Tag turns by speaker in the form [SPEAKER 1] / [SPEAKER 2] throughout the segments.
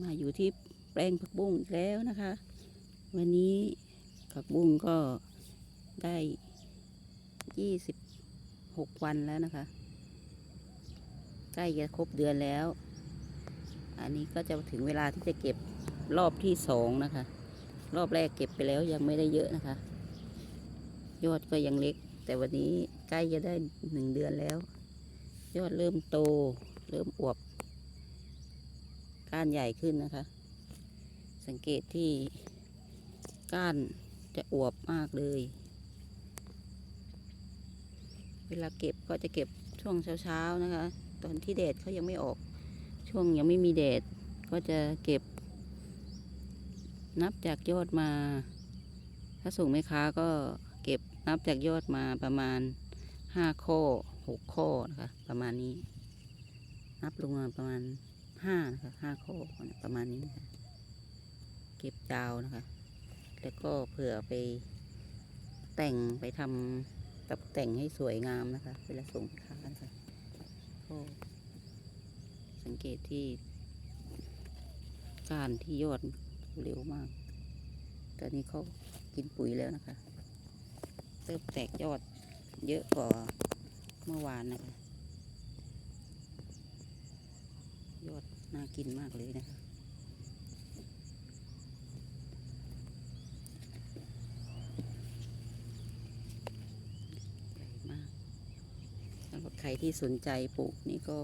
[SPEAKER 1] มาอยู่ที่แปลงผักบุ้งอีกแล้วนะคะ วันนี้ผักบุ้งก็ได้ยี่สิบหกวันแล้วนะคะ ใกล้จะครบเดือนแล้ว อันนี้ก็จะถึงเวลาที่จะเก็บรอบที่สองนะคะ รอบแรกเก็บไปแล้วยังไม่ได้เยอะนะคะ ยอดก็ยังเล็ก แต่วันนี้ใกล้จะได้หนึ่งเดือนแล้ว ยอดเริ่มโต เริ่มอวบานใหญ่ขึ้นนะคะ สังเกตที่ก้านจะอวบมากเลย เวลาเก็บก็จะเก็บช่วงเช้าๆนะคะ ตอนที่แดดเขายังไม่ออก ช่วงยังไม่มีแดดก็จะเก็บ นับจากยอดมา ถ้าส่งแม่ค้าก็เก็บนับจากยอดมาประมาณห้าข้อหกข้อนะคะประมาณนี้ นับลงมาประมาณ ห้านะคะห้าข้อประมาณนี้นะคะเก็บดาวนะคะ แล้วก็เผื่อไปแต่งไปทำตัดแต่งให้สวยงามนะคะ เวลาส่งค้านะคะก็สังเกตที่การที่ยอดเร็วมาก ตอนนี้เขากินปุ๋ยแล้วนะคะเริ่มแตกยอดเยอะกว่าเมื่อวานนะคะ ยอด น่ากินมากเลยนะคะใหญ่มากสำหรับใครที่สนใจปลูกนี่ก็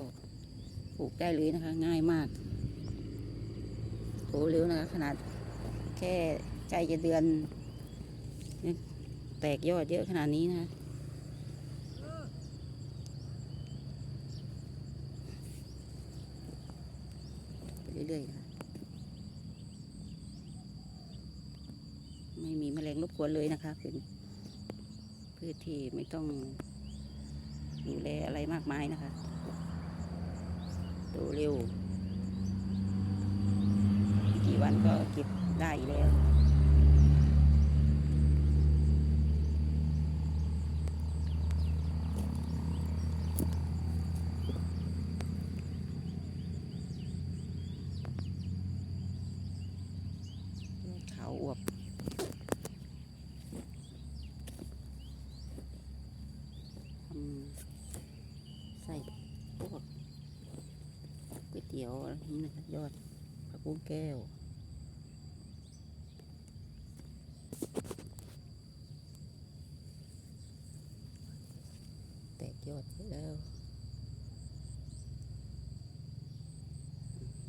[SPEAKER 1] ปลูกได้เลยนะคะ ง่ายมากโตเร็วนะคะ ขนาดแค่ใกล้จะเดือน แตกยอดเยอะขนาดนี้นะคะไป เรื่อยๆค่ะไม่มีแมลงรบกวนเลยนะคะ เป็นพืชที่ไม่ต้องดูแลอะไรมากมายนะคะโตเร็ว กี่วันก็เก็บได้แล้ว ขาวอวบทำใส่พวกก๋วยเตี๋ยวอะไรนี้นะคะยอดผักบุ้งแก้วแตกยอดเยอะแล้ว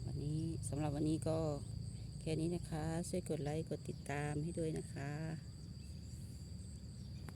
[SPEAKER 1] วันนี้สำหรับวันนี้ก็ แค่นี้นะคะ ช่วยกดไลค์ กดติดตามให้ด้วยนะคะ